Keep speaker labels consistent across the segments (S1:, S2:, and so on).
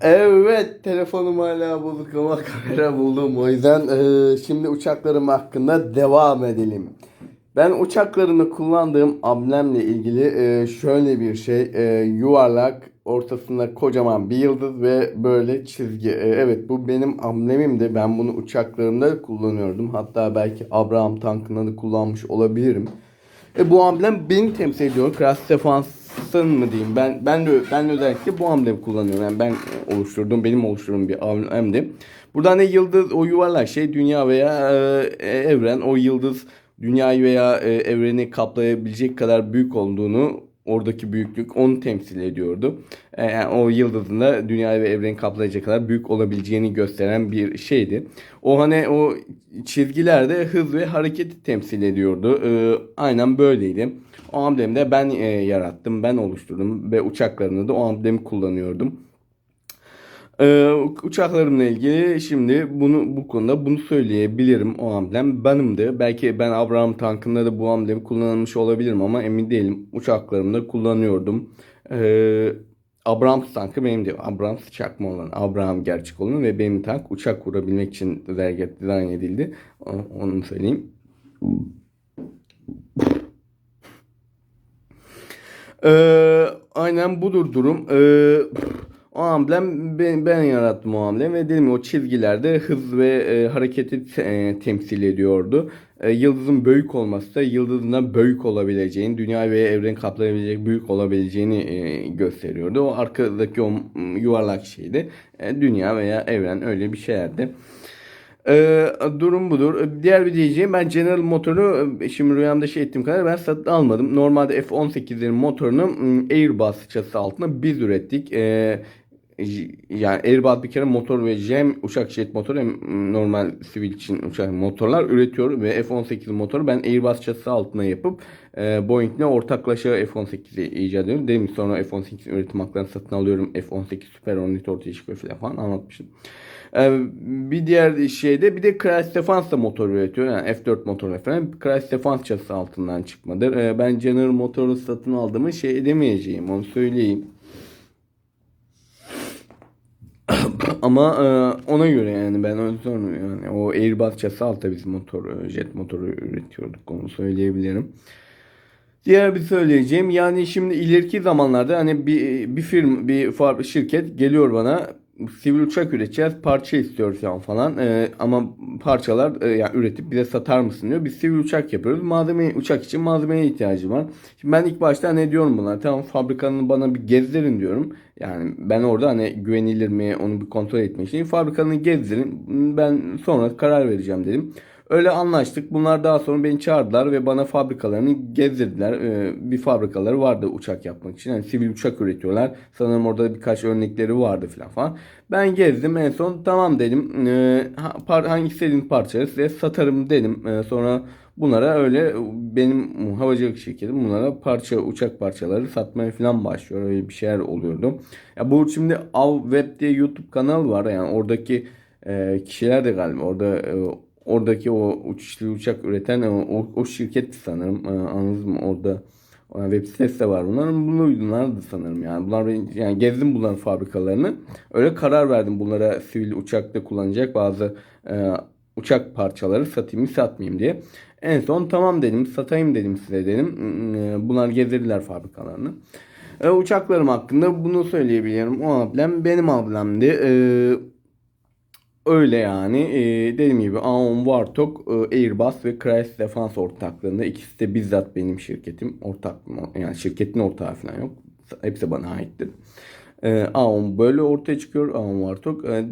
S1: Evet telefonum hala bozuk ama kamera buldum o yüzden eee, şimdi uçaklarım hakkında devam edelim. Ben uçaklarımı kullandığım amblemle ilgili eee, şöyle bir şey eee, yuvarlak ortasında kocaman bir yıldız ve böyle çizgi. Eee, evet bu benim amblemimdi ben bunu uçaklarımda kullanıyordum hatta belki Abraham tankında da kullanmış olabilirim. E, bu amblem beni temsil ediyor. Kral Stefans'ın mı diyeyim? Ben ben de ben de özellikle bu amblemi kullanıyorum. Yani ben oluşturduğum, benim oluşturduğum bir amblemdi. Burada ne yıldız, o yuvarlak şey dünya veya e, evren. O yıldız dünyayı veya e, evreni kaplayabilecek kadar büyük olduğunu oradaki büyüklük onu temsil ediyordu. E, yani o yıldızın da dünyayı ve evreni kaplayacak kadar büyük olabileceğini gösteren bir şeydi. O hani o çizgilerde hız ve hareketi temsil ediyordu. E, aynen böyleydi. O amblemi de ben e, yarattım, ben oluşturdum ve uçaklarını da o amblemi kullanıyordum. Ee, uçaklarımla ilgili şimdi bunu bu konuda bunu söyleyebilirim. O amblem benimdi. Belki ben Abraham tankında da bu amblemi kullanılmış olabilirim ama emin değilim. Uçaklarımda kullanıyordum. Ee, Abraham tankı benim de Abraham çakma olan, Abraham gerçek olan ve benim tank uçak kurabilmek için dizayn edildi. Onu söyleyeyim. Ee, aynen budur durum. Ee, o amblem ben, ben yarattım o amblemi ve dedim o çizgilerde hız ve e, hareketi e, temsil ediyordu. E, yıldızın büyük olması da yıldızın da büyük olabileceğini, dünya ve evreni kaplayabilecek büyük olabileceğini e, gösteriyordu. O arkadaki o yuvarlak şeydi. E, dünya veya evren öyle bir şeylerdi. Ee, durum budur. Diğer bir diyeceğim ben General motoru e, şimdi rüyamda şey ettiğim kadar ben satın almadım. Normalde F-18'lerin motorunu Airbus çatısı altında biz ürettik. Ee, yani Airbus bir kere motor ve hem uçak jet motoru hem normal sivil için uçak motorlar üretiyor ve F-18 motoru ben Airbus çatısı altına yapıp e, Boeing'le ortaklaşa F-18'i icat ediyorum. Dedim sonra F-18 üretim haklarını satın alıyorum. F-18 süper ornit ortaya çıkıyor falan, falan anlatmıştım. Ee, bir diğer şeyde bir de Chrysler da motor üretiyor. Yani F4 motor efendim. Chrysler çatısı altından çıkmadır. Ee, ben General Motors'u satın aldığımı şey edemeyeceğim. Onu söyleyeyim. Ama e, ona göre yani ben öyle söylüyorum. Yani o Airbus çatısı altta biz motor, jet motoru üretiyorduk. Onu söyleyebilirim. Diğer bir söyleyeceğim yani şimdi ileriki zamanlarda hani bir bir firm bir şirket geliyor bana sivil uçak üreteceğiz parça istiyoruz falan falan Ee, ama parçalar e, yani üretip bize satar mısın diyor. Biz sivil uçak yapıyoruz. Malzeme uçak için malzemeye ihtiyacım var. Şimdi ben ilk başta ne diyorum buna? Tamam fabrikanın bana bir gezdirin diyorum. Yani ben orada hani güvenilir mi onu bir kontrol etmek için fabrikanı gezdirin. Ben sonra karar vereceğim dedim. Öyle anlaştık. Bunlar daha sonra beni çağırdılar ve bana fabrikalarını gezdirdiler. Ee, bir fabrikaları vardı uçak yapmak için. Yani sivil uçak üretiyorlar. Sanırım orada birkaç örnekleri vardı falan falan. Ben gezdim. En son tamam dedim. Ee, hangi istediğin parçayı size satarım dedim. Ee, sonra bunlara öyle benim havacılık şirketim bunlara parça uçak parçaları satmaya falan başlıyor. Öyle bir şeyler oluyordu. Ya bu şimdi Av Web diye YouTube kanalı var. Yani oradaki e, kişiler de galiba orada e, oradaki o uçuşlu uçak üreten o, o, şirket sanırım. E, anladınız mı? Orada e, web sitesi de var bunların. Bunlar da sanırım yani. Bunlar yani gezdim bunların fabrikalarını. Öyle karar verdim bunlara sivil uçakta kullanacak bazı e, uçak parçaları satayım mı satmayayım diye. En son tamam dedim satayım dedim size dedim. E, Bunlar gezdirdiler fabrikalarını. E, uçaklarım hakkında bunu söyleyebilirim. O ablem benim ablemdi. E, Öyle yani. Ee, dediğim gibi Aon Vartok, e, Airbus ve Chrysler Defense ortaklığında ikisi de bizzat benim şirketim. Ortak yani şirketin ortağı falan yok. Hepsi bana aittir. Ee, Aon böyle ortaya çıkıyor. Aon Vartok. Ee,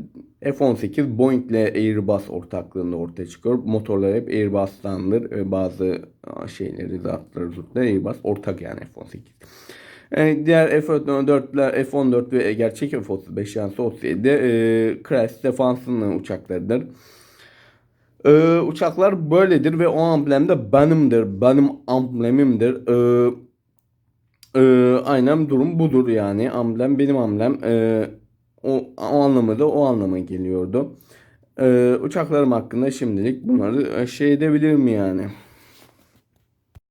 S1: F-18 Boeing ile Airbus ortaklığında ortaya çıkıyor. Motorlar hep Airbus'tandır. Ee, bazı şeyleri, zatları, zutları Airbus ortak yani F-18. Yani diğer F-14'ler, F-14 ve gerçek F-35 yani Su-37'de e, Chrysler Defance'ın uçaklarıdır. E, uçaklar böyledir ve o amblem de benimdir. Benim amblemimdir. E, e, aynen durum budur yani. Amblem benim amblem. E, o, o anlamı da o anlama geliyordu. E, uçaklarım hakkında şimdilik bunları şey edebilirim yani.